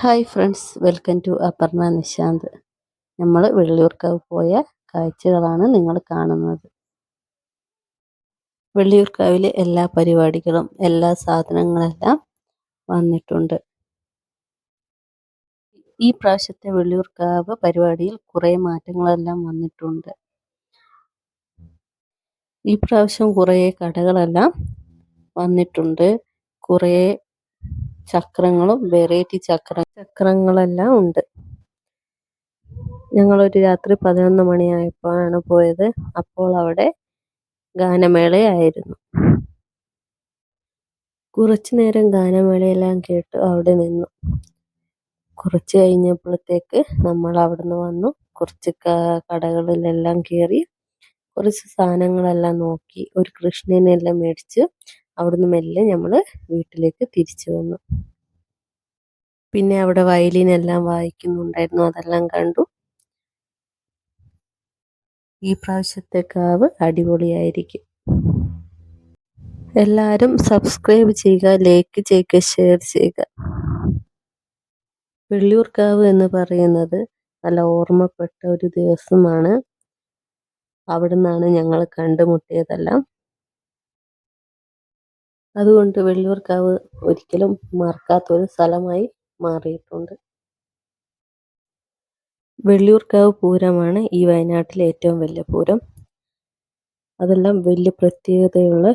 Hi friends welcome to Aparna Nishanth നമ്മൾ വെള്ളിയൂർക്കാവ് പോയ കാഴ്ചകളാണ് നിങ്ങൾ കാണുന്നത്. വെള്ളിയൂർക്കാവിലെ എല്ലാ പരിപാടികളും എല്ലാ സാധനങ്ങളെല്ലാം വന്നിട്ടുണ്ട്. ഈ പ്രാവശ്യത്തെ വെള്ളിയൂർക്കാവ് പരിപാടിയിൽ കുറേ മാറ്റങ്ങളെല്ലാം വന്നിട്ടുണ്ട്. ഈ പ്രാവശ്യം കുറേ കടകളെല്ലാം വന്നിട്ടുണ്ട്. കുറേ ചക്രങ്ങളും വെറൈറ്റി ചക്ര ചക്രങ്ങളെല്ലാം ഉണ്ട്. ഞങ്ങളൊരു രാത്രി പതിനൊന്ന് മണിയായപ്പോഴാണ് പോയത്. അപ്പോൾ അവിടെ ഗാനമേളയായിരുന്നു. കുറച്ചു നേരം ഗാനമേളയെല്ലാം കേട്ട് അവിടെ നിന്നു. കുറച്ച് കഴിഞ്ഞപ്പോഴത്തേക്ക് നമ്മൾ അവിടുന്ന് വന്നു. കുറച്ച് കടകളിലെല്ലാം കയറി കുറച്ച് സാധനങ്ങളെല്ലാം നോക്കി. ഒരു കൃഷ്ണനെല്ലാം മേടിച്ച് അവിടുന്ന് മെല്ലെ നമ്മൾ വീട്ടിലേക്ക് തിരിച്ചു വന്നു. പിന്നെ അവിടെ വയലിനെല്ലാം വായിക്കുന്നുണ്ടായിരുന്നു. അതെല്ലാം കണ്ടു. ഈ പ്രാവശ്യത്തെ കാവ് അടിപൊളിയായിരിക്കും. എല്ലാവരും സബ്സ്ക്രൈബ് ചെയ്യുക ലൈക്ക് ചെയ്യുക ഷെയർ ചെയ്യുക. വെള്ളിയൂർക്കാവ് എന്ന് പറയുന്നത് നല്ല ഓർമ്മപ്പെട്ട ഒരു ദിവസമാണ്. അവിടെ നിന്നാണ് ഞങ്ങൾ കണ്ടുമുട്ടിയതെല്ലാം. അതുകൊണ്ട് വെള്ളിയൂർക്കാവ് ഒരിക്കലും മറക്കാത്തൊരു സ്ഥലമായി മാറിയിട്ടുണ്ട്. വെള്ളിയൂർക്കാവ് പൂരമാണ് ഈ വയനാട്ടിലെ ഏറ്റവും വലിയ പൂരം. അതെല്ലാം വലിയ പ്രത്യേകതയുള്ള